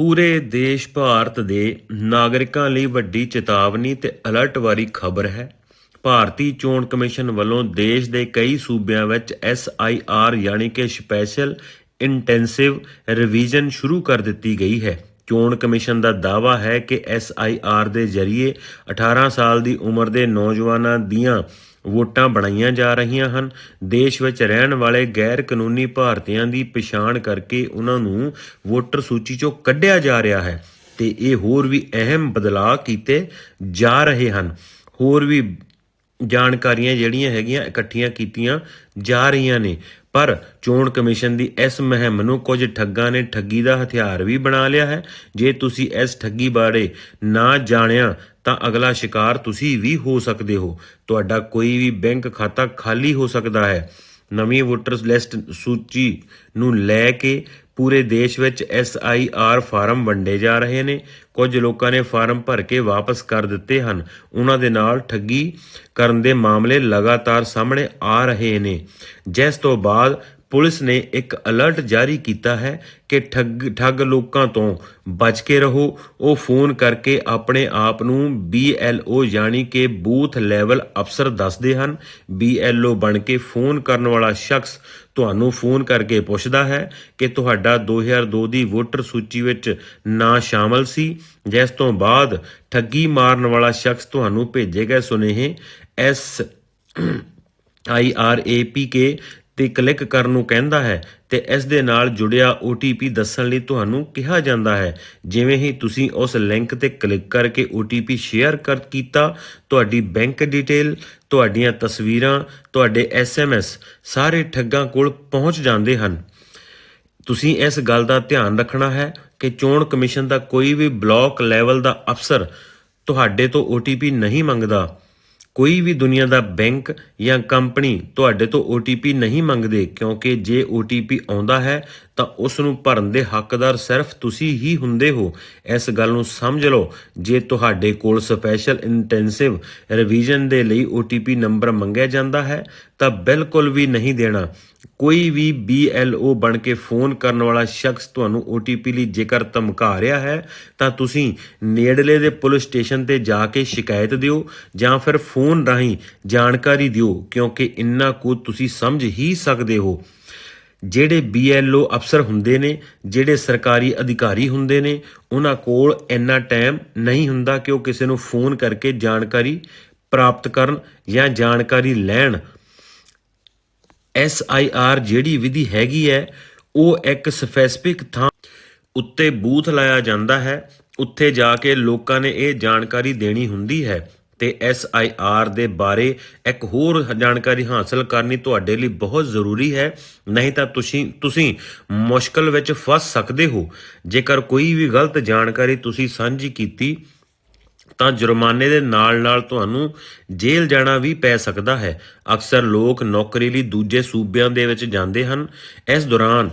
ਪੂਰੇ ਦੇਸ਼ ਭਾਰਤ ਦੇ ਨਾਗਰਿਕਾਂ ਲਈ ਵੱਡੀ ਚੇਤਾਵਨੀ ਤੇ ਅਲਰਟ ਵਾਲੀ ਖਬਰ ਹੈ। ਭਾਰਤੀ ਚੋਣ ਕਮਿਸ਼ਨ ਵੱਲੋਂ ਦੇਸ਼ ਦੇ ਕਈ ਸੂਬਿਆਂ ਵਿੱਚ ਐਸਆਈਆਰ ਯਾਨੀ ਕਿ ਸਪੈਸ਼ਲ ਇੰਟੈਂਸਿਵ ਰਿਵੀਜ਼ਨ ਸ਼ੁਰੂ ਕਰ ਦਿੱਤੀ ਗਈ ਹੈ। ਚੋਣ ਕਮਿਸ਼ਨ ਦਾ ਦਾਅਵਾ ਹੈ ਕਿ ਐਸਆਈਆਰ ਦੇ ਜ਼ਰੀਏ 18 ਸਾਲ ਦੀ ਉਮਰ ਦੇ ਨੌਜਵਾਨਾਂ ਦੀਆਂ ਵੋਟਾਂ ਬਣਾਈਆਂ ਜਾ ਰਹੀਆਂ ਹਨ। ਦੇਸ਼ ਵਿੱਚ ਰਹਿਣ ਵਾਲੇ ਗੈਰ ਕਾਨੂੰਨੀ ਭਾਰਤੀਆਂ ਦੀ ਪਛਾਣ ਕਰਕੇ ਉਹਨਾਂ ਨੂੰ ਵੋਟਰ ਸੂਚੀ ਚੋਂ ਕੱਢਿਆ ਜਾ ਰਿਹਾ ਹੈ ਤੇ ਇਹ ਹੋਰ ਵੀ ਅਹਿਮ ਬਦਲਾਅ ਕੀਤੇ ਜਾ ਰਹੇ ਹਨ। ਹੋਰ ਵੀ ਜਾਣਕਾਰੀਆਂ ਜਿਹੜੀਆਂ ਹੈਗੀਆਂ ਇਕੱਠੀਆਂ ਕੀਤੀਆਂ ਜਾ ਰਹੀਆਂ ਨੇ। ਪਰ ਚੋਣ ਕਮਿਸ਼ਨ ਦੀ ਇਸ ਮੁਹਿੰਮ ਨੂੰ ਕੁਝ ਠੱਗਾਂ ਨੇ ਠੱਗੀ ਦਾ ਹਥਿਆਰ ਵੀ ਬਣਾ ਲਿਆ ਹੈ। ਜੇ ਤੁਸੀਂ ਇਸ ਠੱਗੀ ਬਾਰੇ ਨਾ ਜਾਣਿਆ ਤਾਂ ਅਗਲਾ ਸ਼ਿਕਾਰ ਤੁਸੀਂ ਵੀ ਹੋ ਸਕਦੇ ਹੋ। ਤੁਹਾਡਾ ਕੋਈ ਵੀ ਬੈਂਕ ਖਾਤਾ ਖਾਲੀ ਹੋ ਸਕਦਾ ਹੈ। ਨਵੀਂ ਵੋਟਰਸ ਲਿਸਟ ਸੂਚੀ ਨੂੰ ਲੈ ਕੇ ਪੂਰੇ ਦੇਸ਼ ਵਿੱਚ ਐਸਆਈਆਰ ਫਾਰਮ ਵੰਡੇ ਜਾ ਰਹੇ ਨੇ। ਕੁਝ ਲੋਕਾਂ ਨੇ ਫਾਰਮ ਭਰ ਕੇ ਵਾਪਸ ਕਰ ਦਿੱਤੇ ਹਨ। ਉਹਨਾਂ ਦੇ ਨਾਲ ਠੱਗੀ ਕਰਨ ਦੇ ਮਾਮਲੇ ਲਗਾਤਾਰ ਸਾਹਮਣੇ ਆ ਰਹੇ ਨੇ। ਜਿਸ ਤੋਂ ਬਾਅਦ ਪੁਲਿਸ ਨੇ ਇੱਕ ਅਲਰਟ ਜਾਰੀ ਕੀਤਾ ਹੈ ਕਿ ਠੱਗ ਠੱਗ ਲੋਕਾਂ ਤੋਂ ਬਚ ਕੇ ਰਹੋ। ਉਹ ਫੋਨ ਕਰਕੇ ਆਪਣੇ ਆਪ ਨੂੰ BLO ਯਾਨੀ ਕਿ ਬੂਥ ਲੈਵਲ ਅਫਸਰ ਦੱਸਦੇ ਹਨ। BLO ਬਣ ਕੇ ਫੋਨ ਕਰਨ ਵਾਲਾ ਸ਼ਖਸ ਤੁਹਾਨੂੰ ਫੋਨ ਕਰਕੇ ਪੁੱਛਦਾ ਹੈ ਕਿ ਤੁਹਾਡਾ 2002 ਦੀ ਵੋਟਰ ਸੂਚੀ ਵਿੱਚ ਨਾਂ ਸ਼ਾਮਲ ਸੀ। ਜਿਸ ਤੋਂ ਬਾਅਦ ਠੱਗੀ ਮਾਰਨ ਵਾਲਾ ਸ਼ਖਸ ਤੁਹਾਨੂੰ ਭੇਜੇ ਗਏ ਸੁਨੇਹੇ। ਐਸ IRAPK ਤੇ ਕਲਿੱਕ ਕਰਨ ਨੂੰ ਕਹਿੰਦਾ ਹੈ ਤੇ ਇਸ ਦੇ ਨਾਲ ਜੁੜਿਆ OTP ਦੱਸਣ ਲਈ ਤੁਹਾਨੂੰ ਕਿਹਾ ਜਾਂਦਾ ਹੈ। ਜਿਵੇਂ ਹੀ ਤੁਸੀਂ ਉਸ ਲਿੰਕ ਤੇ ਕਲਿੱਕ ਕਰਕੇ OTP ਸ਼ੇਅਰ ਕਰ ਕੀਤਾ, ਤੁਹਾਡੀ ਬੈਂਕ ਡਿਟੇਲ, ਤੁਹਾਡੀਆਂ ਤਸਵੀਰਾਂ, ਤੁਹਾਡੇ SMS ਸਾਰੇ ਠੱਗਾਂ ਕੋਲ ਪਹੁੰਚ ਜਾਂਦੇ ਹਨ। ਤੁਸੀਂ ਇਸ ਗੱਲ ਦਾ ਧਿਆਨ ਰੱਖਣਾ ਹੈ ਕਿ ਚੋਣ ਕਮਿਸ਼ਨ ਦਾ ਕੋਈ ਵੀ ਬਲਾਕ ਲੈਵਲ ਦਾ ਅਫਸਰ ਤੁਹਾਡੇ ਤੋਂ OTP ਨਹੀਂ ਮੰਗਦਾ। ਕੋਈ ਵੀ ਦੁਨੀਆ ਦਾ ਬੈਂਕ ਜਾਂ ਕੰਪਨੀ ਤੁਹਾਡੇ ਤੋਂ OTP ਨਹੀਂ ਮੰਗਦੇ ਕਿਉਂਕਿ ਜੇ OTP ਆਉਂਦਾ ਹੈ ਤਾਂ ਉਸ ਨੂੰ ਭਰਨ ਦੇ ਹੱਕਦਾਰ ਸਿਰਫ ਤੁਸੀਂ ਹੀ ਹੁੰਦੇ ਹੋ। ਇਸ ਗੱਲ ਨੂੰ ਸਮਝ ਲਓ। ਜੇ ਤੁਹਾਡੇ ਕੋਲ ਸਪੈਸ਼ਲ ਇੰਟੈਂਸਿਵ ਰਿਵੀਜ਼ਨ ਦੇ ਲਈ OTP ਨੰਬਰ ਮੰਗਿਆ ਜਾਂਦਾ ਹੈ, ਤਾਂ ਬਿਲਕੁਲ ਵੀ ਨਹੀਂ ਦੇਣਾ। ਕੋਈ ਵੀ BLO ਬਣ ਕੇ ਫੋਨ ਕਰਨ ਵਾਲਾ ਸ਼ਖਸ ਤੁਹਾਨੂੰ OTP ਲਈ ਜੇਕਰ ਧਮਕਾ ਰਿਹਾ ਹੈ, ਤਾਂ ਤੁਸੀਂ ਨੇੜਲੇ ਦੇ ਪੁਲਿਸ ਸਟੇਸ਼ਨ ਤੇ ਜਾ ਕੇ ਸ਼ਿਕਾਇਤ ਦਿਓ ਜਾਂ ਫਿਰ ਫੋਨ ਰਾਹੀਂ ਜਾਣਕਾਰੀ ਦਿਓ, ਕਿਉਂਕਿ ਇੰਨਾ ਕੁ ਤੁਸੀਂ ਸਮਝ ਹੀ ਸਕਦੇ ਹੋ। ਜਿਹੜੇ BLO ਅਫਸਰ ਹੁੰਦੇ ਨੇ, ਜਿਹੜੇ ਸਰਕਾਰੀ ਅਧਿਕਾਰੀ ਹੁੰਦੇ ਨੇ, ਉਹਨਾਂ ਕੋਲ ਇੰਨਾ ਟਾਈਮ ਨਹੀਂ ਹੁੰਦਾ ਕਿ ਉਹ ਕਿਸੇ ਨੂੰ ਫੋਨ ਕਰਕੇ ਜਾਣਕਾਰੀ ਪ੍ਰਾਪਤ ਕਰਨ ਜਾਂ ਜਾਣਕਾਰੀ ਲੈਣ। SIR ਜਿਹੜੀ ਵਿਧੀ ਹੈਗੀ ਹੈ, ਉਹ ਇੱਕ ਸਪੈਸਿਫਿਕ ਥਾਂ ਉੱਤੇ ਬੂਥ ਲਾਇਆ ਜਾਂਦਾ ਹੈ। ਉੱਥੇ ਜਾ ਕੇ ਲੋਕਾਂ ਨੇ ਇਹ ਜਾਣਕਾਰੀ ਦੇਣੀ ਹੁੰਦੀ ਹੈ। ਤੇ SIR ਦੇ ਬਾਰੇ ਇੱਕ ਹੋਰ ਜਾਣਕਾਰੀ ਹਾਸਲ ਕਰਨੀ ਤੁਹਾਡੇ ਲਈ ਬਹੁਤ ਜ਼ਰੂਰੀ ਹੈ। ਨਹੀਂ ਤਾਂ ਤੁਸੀਂ ਤੁਸੀਂ ਮੁਸ਼ਕਲ ਵਿੱਚ ਫਸ ਸਕਦੇ ਹੋ। ਜੇਕਰ ਕੋਈ ਵੀ ਗਲਤ ਜਾਣਕਾਰੀ ਤੁਸੀਂ ਸਾਂਝੀ ਕੀਤੀ, ਤਾਂ ਜੁਰਮਾਨੇ ਦੇ ਨਾਲ-ਨਾਲ ਤੁਹਾਨੂੰ ਜੇਲ੍ਹ ਜਾਣਾ ਵੀ ਪੈ ਸਕਦਾ ਹੈ। ਅਕਸਰ ਲੋਕ ਨੌਕਰੀ ਲਈ ਦੂਜੇ ਸੂਬਿਆਂ ਦੇ ਵਿੱਚ ਜਾਂਦੇ ਹਨ। ਇਸ ਦੌਰਾਨ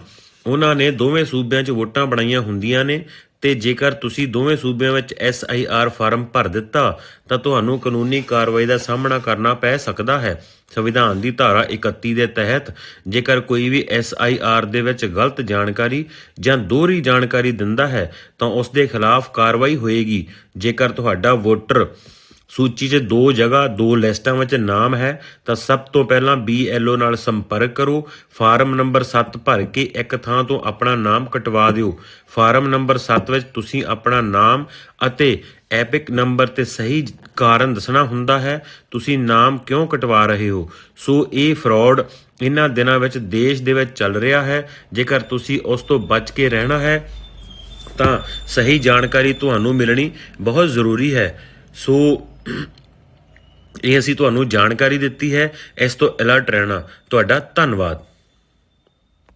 ਉਹਨਾਂ ਨੇ ਦੋਵੇਂ ਸੂਬਿਆਂ 'ਚ ਵੋਟਾਂ ਬਣਾਈਆਂ ਹੁੰਦੀਆਂ ਨੇ। ਤੇ ਜੇਕਰ ਤੁਸੀਂ ਦੋਵੇਂ ਸੂਬਿਆਂ ਵਿੱਚ SIR ਫਾਰਮ ਭਰ ਦਿੱਤਾ, ਤਾਂ ਤੁਹਾਨੂੰ ਕਾਨੂੰਨੀ ਕਾਰਵਾਈ ਦਾ ਸਾਹਮਣਾ ਕਰਨਾ ਪੈ ਸਕਦਾ ਹੈ। ਸੰਵਿਧਾਨ ਦੀ ਧਾਰਾ 31 ਦੇ ਤਹਿਤ ਜੇਕਰ ਕੋਈ ਵੀ SIR ਦੇ ਵਿੱਚ ਗਲਤ ਜਾਣਕਾਰੀ ਜਾਂ ਦੋਹਰੀ ਜਾਣਕਾਰੀ ਦਿੰਦਾ ਹੈ, ਤਾਂ ਉਸ ਦੇ ਖਿਲਾਫ ਕਾਰਵਾਈ ਹੋਏਗੀ। ਜੇਕਰ ਤੁਹਾਡਾ ਵੋਟਰ ਸੂਚੀ 'ਚ ਦੋ ਜਗ੍ਹਾ, ਦੋ ਲਿਸਟਾਂ ਵਿੱਚ ਨਾਮ ਹੈ, ਤਾਂ ਸਭ ਤੋਂ ਪਹਿਲਾਂ BLO ਨਾਲ ਸੰਪਰਕ ਕਰੋ। ਫਾਰਮ ਨੰਬਰ 7 ਭਰ ਕੇ ਇੱਕ ਥਾਂ ਤੋਂ ਆਪਣਾ ਨਾਮ ਕਟਵਾ ਦਿਓ। ਫਾਰਮ ਨੰਬਰ 7 ਵਿੱਚ ਤੁਸੀਂ ਆਪਣਾ ਨਾਮ ਅਤੇ ਐਪਿਕ ਨੰਬਰ ਤੇ ਸਹੀ ਕਾਰਨ ਦੱਸਣਾ ਹੁੰਦਾ ਹੈ, ਤੁਸੀਂ ਨਾਮ ਕਿਉਂ ਕਟਵਾ ਰਹੇ ਹੋ? ਸੋ ਇਹ ਫਰਾਡ ਇਹਨਾਂ ਦਿਨਾਂ ਵਿੱਚ ਦੇਸ਼ ਦੇ ਵਿੱਚ ਚੱਲ ਰਿਹਾ ਹੈ। ਜੇਕਰ ਤੁਸੀਂ ਉਸ ਤੋਂ ਬਚ ਕੇ ਰਹਿਣਾ ਹੈ, ਤਾਂ ਸਹੀ ਜਾਣਕਾਰੀ ਤੁਹਾਨੂੰ ਮਿਲਣੀ ਬਹੁਤ ਜ਼ਰੂਰੀ ਹੈ। ਸੋ ਇਹ ਅਸੀਂ ਤੁਹਾਨੂੰ ਜਾਣਕਾਰੀ ਦਿੱਤੀ ਹੈ। ਇਸ ਤੋਂ ਅਲਰਟ ਰਹਿਣਾ ਤੁਹਾਡਾ ਧੰਨਵਾਦ।